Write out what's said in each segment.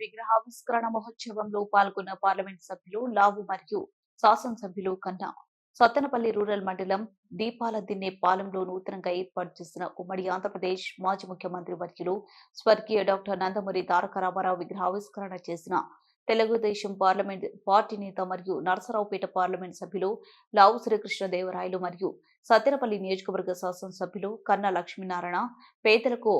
విగ్రహావిష్కరణ మహోత్సవంలో పాల్గొన్న పార్లమెంట్ సభ్యులు లావు మరియు శాసనసభ్యులు కన్నా సత్తెనపల్లి రూరల్ మండలం దీపాల దిన్నే పాలెంలో నూతనంగా ఏర్పాటు చేసిన ఉమ్మడి ఆంధ్రప్రదేశ్ మాజీ ముఖ్యమంత్రి వర్యులు స్వర్గీయ డాక్టర్ నందమూరి తారక రామారావు విగ్రహావిష్కరణ చేసిన తెలుగుదేశం పార్లమెంట్ పార్టీ నేత మరియు నరసరావుపేట పార్లమెంట్ సభ్యులు లావు శ్రీకృష్ణదేవరాయలు మరియు సత్తెనపల్లి నియోజకవర్గ శాసనసభ్యులు కన్నా లక్ష్మీనారాయణ పేదలకు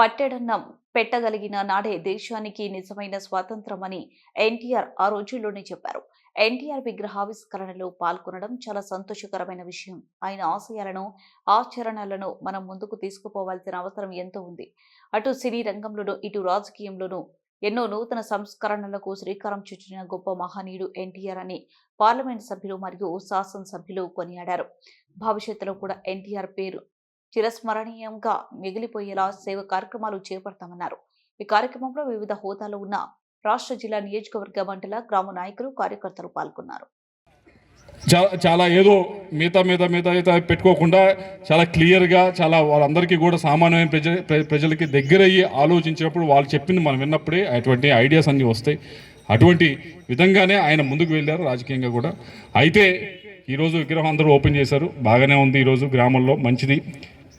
పట్టెడన్నం పెట్టగలిగిన నాడే దేశానికి నిజమైన స్వాతంత్రమని ఎన్టీఆర్ ఆ రోజుల్లోనే చెప్పారు. ఎన్టీఆర్ విగ్రహావిష్కరణలో పాల్గొనడం చాలా సంతోషకరమైన విషయం. ఆయన ఆశయాలను ఆచరణలను మనం ముందుకు తీసుకుపోవాల్సిన అవసరం ఎంతో ఉంది. అటు సినీ రంగంలోనూ ఇటు రాజకీయంలోనూ ఎన్నో నూతన సంస్కరణలకు శ్రీకారం చుట్టిన గొప్ప మహనీయుడు ఎన్టీఆర్ అని పార్లమెంట్ సభ్యులు మరియు శాసనసభ్యులు కొనియాడారు. భవిష్యత్తులో కూడా ఎన్టీఆర్ పేరు చిరస్మరణీయంగా మిగిలిపోయేలా సేవ కార్యక్రమాలు చేపడతామన్నారు. ఈ కార్యక్రమంలో వివిధ హోదాలో ఉన్న రాష్ట్ర జిల్లా నియోజకవర్గ మండల గ్రామ నాయకులు కార్యకర్తలు పాల్గొన్నారు. చాలా చాలా ఏదో మిగతా మీద మిగతా అయితే పెట్టుకోకుండా చాలా క్లియర్గా చాలా వాళ్ళందరికీ కూడా సామాన్యమైన ప్రజ ప్రజలకి దగ్గరయ్యి ఆలోచించినప్పుడు వాళ్ళు చెప్పింది మనం విన్నప్పుడే అటువంటి ఐడియాస్ అన్నీ వస్తాయి. అటువంటి విధంగానే ఆయన ముందుకు వెళ్ళారు రాజకీయంగా కూడా. అయితే ఈరోజు విగ్రహం అందరూ ఓపెన్ చేశారు. బాగానే ఉంది ఈరోజు గ్రామంలో మంచిది.